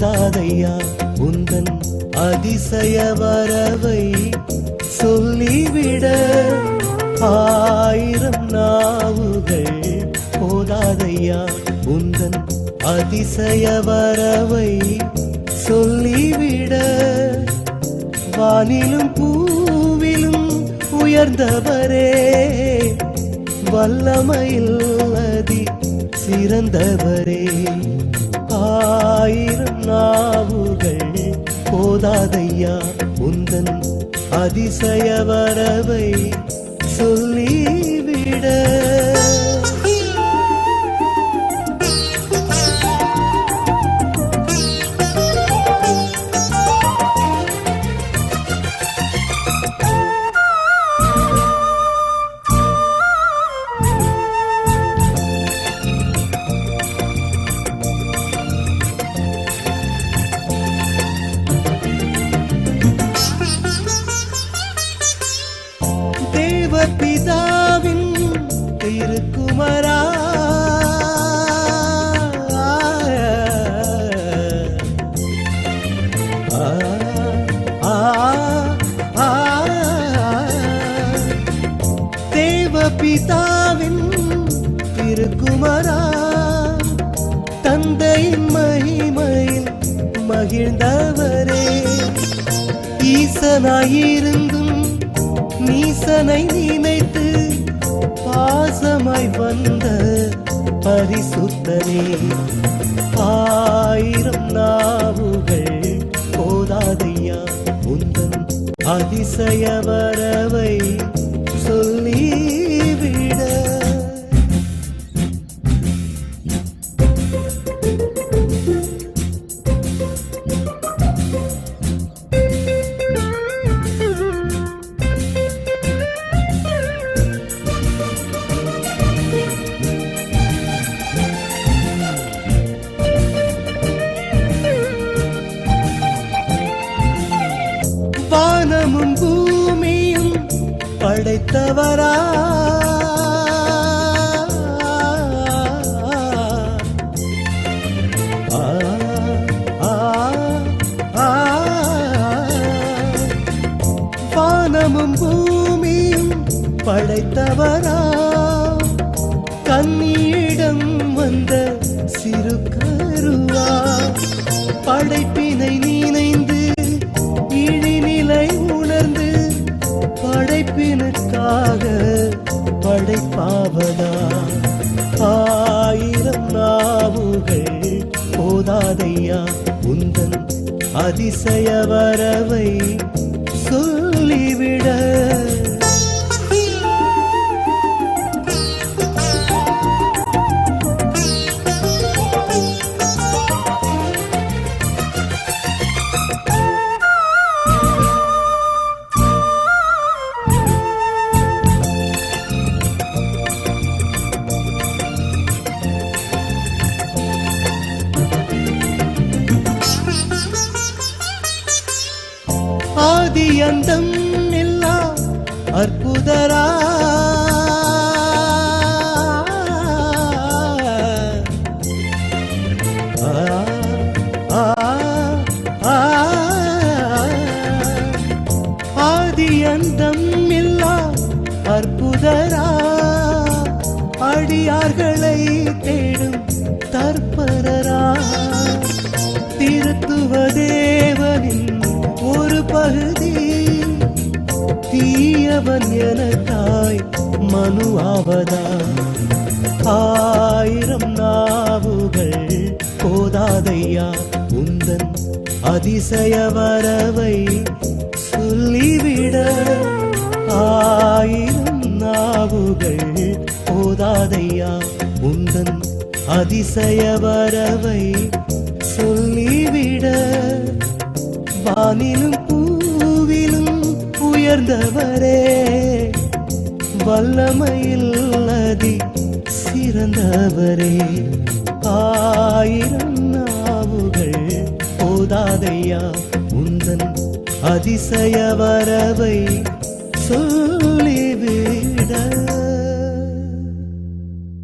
போதாதையா? உந்தன் அதிசய வரவை சொல்லிவிட ஆயிரம் நாவுகள் போதாதையா? உந்தன் அதிசய வரவை சொல்லிவிட வானிலும் பூவிலும் உயர்ந்தவரே வல்லமையில் அதி சிறந்தவரே. ஆயிரம் போதாதையா? உந்தன் அதிசய வரவை சொல்லிவிட. பிதாவின் திருக்குமரா தந்தையின் மகிமையில் மகிழ்ந்தவரே. ஈசனாயிருந்தும் நீசனை நினைத்து பாசமாய் வந்த பரிசுத்தனே ஆயிரம் நாவுகள் போதாதையா உந்தன் அதிசய வரவை படைத்தவரா? வானமும் பூமியும் படைத்தவரா? கண்ணியிடம் வந்த சிறு கருவா? படைப்பாவதா ஆயிரம் நாவுகள் போதாதையா? உந்தன் அதிசய வரவை ஆதி அந்தம் இல்லா அற்புதரா. ஆதி அந்தம் இல்லா அற்புதரா. அடியார்களை தீயவன் என தாய் மனுவாவதா ஆயிரம் நாவுகள் போதாதையா? உந்தன் அதிசய வரவை சொல்லிவிட. ஆயிரம் நாவுகள் போதாதையா? உந்தன் அதிசய வரவை சொல்லிவிட. வானிலும் உயர்ந்தவரே வல்லமையில் அதி சிறந்தவரே. ஆயிரம் நாவுகள் போதாதையா உந்தன் அதிசய வரவை சொல்லிவிட